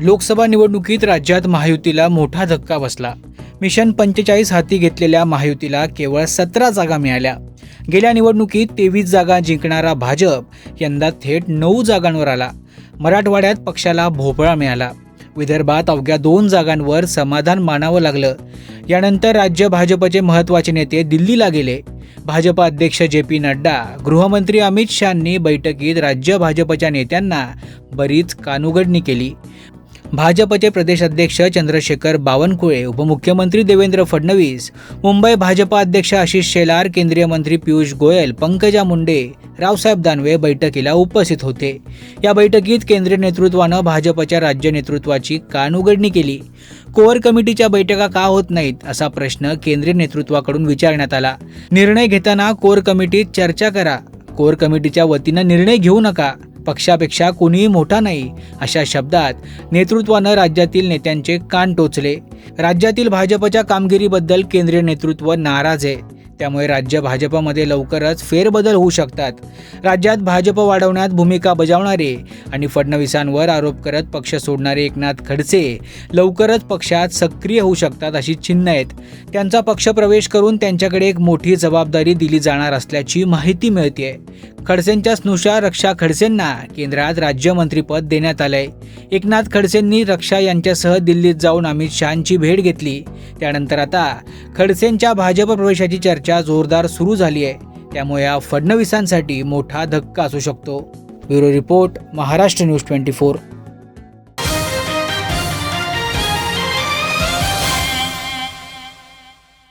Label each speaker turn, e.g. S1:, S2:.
S1: लोकसभा निवडणुकीत राज्यात महायुतीला मोठा धक्का बसला. मिशन पंचेचाळीस हाती घेतलेल्या महायुतीला केवळ सतरा जागा मिळाल्या. गेल्या निवडणुकीत तेवीस जागा जिंकणारा भाजप यंदा थेट नऊ जागांवर आला. मराठवाड्यात पक्षाला भोपळा मिळाला. विदर्भात अवघ्या दोन जागांवर समाधान मानावं लागलं. यानंतर राज्य भाजपचे महत्त्वाचे नेते दिल्लीला गेले. भाजप अध्यक्ष जे पी नड्डा गृहमंत्री अमित शहांनी बैठकीत राज्य भाजपच्या नेत्यांना बरीच कानुगडणी केली. भाजपचे प्रदेश अध्यक्ष चंद्रशेखर बावनकुळे उपमुख्यमंत्री देवेंद्र फडणवीस मुंबई भाजपा अध्यक्ष आशिष शेलार केंद्रीय मंत्री पियुष गोयल पंकजा मुंडे रावसाहेब दानवे बैठकीला उपस्थित होते. या बैठकीत केंद्रीय नेतृत्वानं भाजपच्या राज्य नेतृत्वाची कानउघडणी केली. कोअर कमिटीच्या बैठका का होत नाहीत असा प्रश्न केंद्रीय नेतृत्वाकडून विचारण्यात आला. निर्णय घेताना कोअर कमिटीत चर्चा करा. कोअर कमिटीच्या वतीनं निर्णय घेऊ नका. पक्षापेक्षा कोणीही मोठा नाही अशा शब्दात नेतृत्वानं राज्यातील नेत्यांचे कान टोचले. राज्यातील भाजपच्या कामगिरीबद्दल केंद्रीय नेतृत्व नाराज आहे. त्यामुळे राज्य भाजपमध्ये लवकरच फेरबदल होऊ शकतात. राज्यात भाजप वाढवण्यात भूमिका बजावणारे आणि फडणवीसांवर आरोप करत पक्ष सोडणारे एकनाथ खडसे लवकरच पक्षात सक्रिय होऊ शकतात अशी चिन्ह आहेत. त्यांचा पक्ष प्रवेश करून त्यांच्याकडे एक मोठी जबाबदारी दिली जाणार असल्याची माहिती मिळते खडसेंच्या स्नुषा रक्षा खडसेंना केंद्रात राज्यमंत्रीपद देण्यात आलंय. एकनाथ खडसेंनी रक्षा यांच्यासह दिल्लीत जाऊन अमित शहांची भेट घेतली. त्यानंतर आता खडसेंच्या भाजप प्रवेशाची चर्चा जोरदार सुरू झाली आहे त्यामुळे हा फडणवीसांसाठी मोठा धक्का असू शकतो. Bureau report Maharashtra news twenty four.